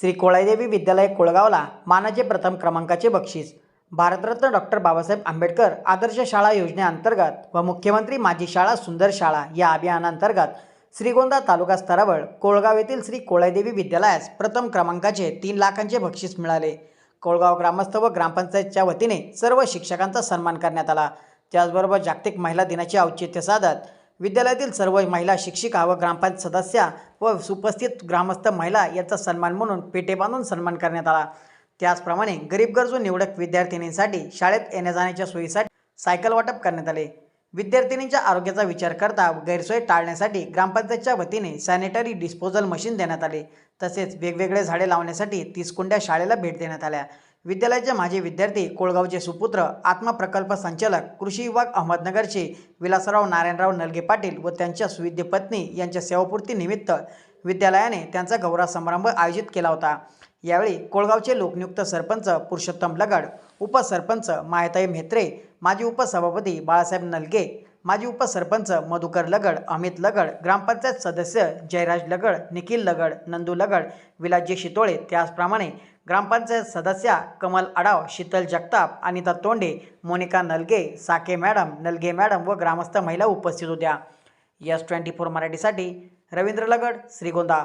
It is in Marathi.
श्री कोळाईदेवी विद्यालय कोळगावला मानाचे प्रथम क्रमांकाचे बक्षीस. भारतरत्न डॉक्टर बाबासाहेब आंबेडकर आदर्श शाळा योजनेअंतर्गत व मुख्यमंत्री माझी शाळा सुंदर शाळा या अभियानांतर्गत श्रीगोंदा तालुका स्तरावर कोळगाव येथील श्री कोळाईदेवी विद्यालयास प्रथम क्रमांकाचे तीन लाखांचे बक्षीस मिळाले. कोळगाव ग्रामस्थ व ग्रामपंचायतच्या वतीने सर्व शिक्षकांचा सन्मान करण्यात आला. त्याचबरोबर जागतिक महिला दिनाचे औचित्य साधत विद्यालयातील सर्व महिला शिक्षिका व ग्रामपंचायत सदस्या व उपस्थित ग्रामस्थ महिला यांचा सन्मान म्हणून पेटे बांधून सन्मान करण्यात आला. त्याचप्रमाणे गरीब गरजू निवडक विद्यार्थिनींसाठी शाळेत येण्या जाण्याच्या सोयीसाठी सायकल वाटप करण्यात आले. विद्यार्थिनींच्या आरोग्याचा विचार करता गैरसोय टाळण्यासाठी ग्रामपंचायतच्या वतीने सॅनिटरी डिस्पोजल मशीन देण्यात आले. तसेच वेगवेगळे झाडे लावण्यासाठी तीस कुंड्या शाळेला भेट देण्यात आल्या. विद्यालयाचे माजी विद्यार्थी कोळगावचे सुपुत्र आत्मप्रकल्प संचालक कृषी विभाग अहमदनगरचे विलासराव नारायणराव नलगे पाटील व त्यांच्या सुविद्य पत्नी यांच्या सेवापूर्ती निमित्त विद्यालयाने त्यांचा गौरव समारंभ आयोजित केला होता. यावेळी कोळगावचे लोकनियुक्त सरपंच पुरुषोत्तम लगड उपसरपंच मायताई म्हेत्रे माजी उपसभापती बाळासाहेब नलगे माजी उपसरपंच मधुकर लगड अमित लगड ग्रामपंचायत सदस्य जयराज लगड निखिल लगड नंदू लगड विलाजी शितोळे त्याचप्रमाणे ग्रामपंचायत सदस्या कमल आडाव शीतल जगताप अनिता तोंडे मोनिका नलगे साके मॅडम नलगे मॅडम व ग्रामस्थ महिला उपस्थित होत्या. यस ट्वेंटी फोर मराठीसाठी रवींद्र लगड श्रीगोंदा.